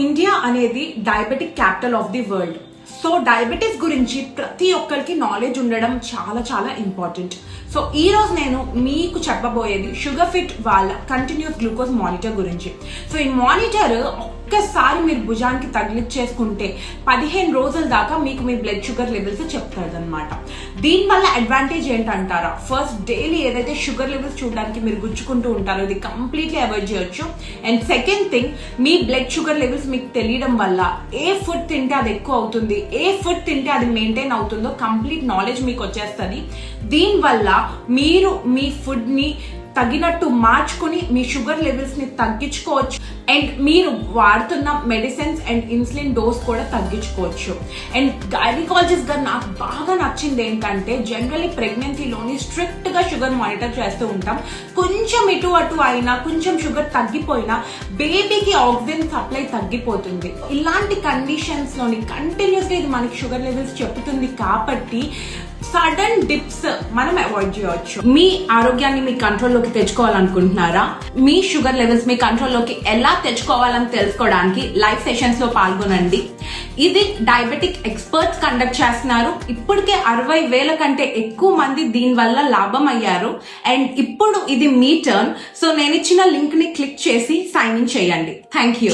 India అనేది diabetic capital of the world so diabetes గురించి ప్రతి ఒక్కరికి నాలెడ్జ్ ఉండడం చాలా చాలా ఇంపార్టెంట్ సో ఈ రోజు నేను మీకు చెప్పబోయేది షుగర్ ఫిట్ వాళ్ళ కంటిన్యూస్ గ్లూకోజ్ మానిటర్ గురించి. సో ఈ మానిటర్ ఒక్కసారి మీరు భుజానికి తగిలిచ్చేసుకుంటే పదిహేను రోజుల దాకా మీకు మీ బ్లడ్ షుగర్ లెవెల్స్ చెప్తారు అనమాట దీనివల్ల అడ్వాంటేజ్ ఏంటంటారా? ఫస్ట్ డైలీ ఏదైతే షుగర్ లెవెల్స్ చూడడానికి మీరు గుచ్చుకుంటూ ఉంటారో ఇది కంప్లీట్లీ అవాయిడ్ చేయొచ్చు. అండ్ సెకండ్ థింగ్ మీ బ్లడ్ షుగర్ లెవెల్స్ మీకు తెలియడం వల్ల ఏ ఫుడ్ తింటే అది ఎక్కువ అవుతుంది? ఏ ఫుడ్ తింటే అది మెయింటైన్ అవుతుందో కంప్లీట్ నాలెడ్జ్ మీకు వచ్చేస్తుంది దీనివల్ల మీరు మీ ఫుడ్ని తగినట్టు మార్చుకుని మీ షుగర్ లెవెల్స్ని తగ్గించుకోవచ్చు. అండ్ మీరు వాడుతున్న మెడిసిన్స్ అండ్ ఇన్సులిన్ డోస్ కూడా తగ్గించుకోవచ్చు. అండ్ గైనకాలజిస్ట్గా నాకు బాగా నచ్చింది ఏంటంటే జనరలీ ప్రెగ్నెన్సీలోని స్ట్రిక్ట్గా షుగర్ మానిటర్ చేస్తూ ఉంటాం. కొంచెం ఇటు అటు అయినా కొంచెం షుగర్ తగ్గిపోయినా బేబీకి ఆక్సిజన్ సప్లై తగ్గిపోతుంది. ఇలాంటి కండిషన్స్లోని కంటిన్యూస్గా ఇది మనకి షుగర్ లెవెల్స్ చెప్తుంది కాబట్టి సడన్ డిప్స్ మనం అవాయిడ్ చేయవచ్చు మీ ఆరోగ్యాన్ని మీ కంట్రోల్లోకి తెచ్చుకోవాలనుకుంటున్నారా? మీ షుగర్ లెవెల్స్ మీ కంట్రోల్లోకి ఎలా తెచ్చుకోవాలని తెలుసుకోవడానికి లైవ్ సెషన్స్లో పాల్గొనండి. ఇది డయాబెటిక్ ఎక్స్పర్ట్స్ కండక్ట్ చేస్తున్నారు. ఇప్పటికే అరవై వేల కంటే ఎక్కువ మంది దీని వల్ల లాభం అయ్యారు. అండ్ ఇప్పుడు ఇది మీ టర్న్ సో నేను ఇచ్చిన లింక్ని క్లిక్ చేసి సైన్ ఇన్ చేయండి. Thank you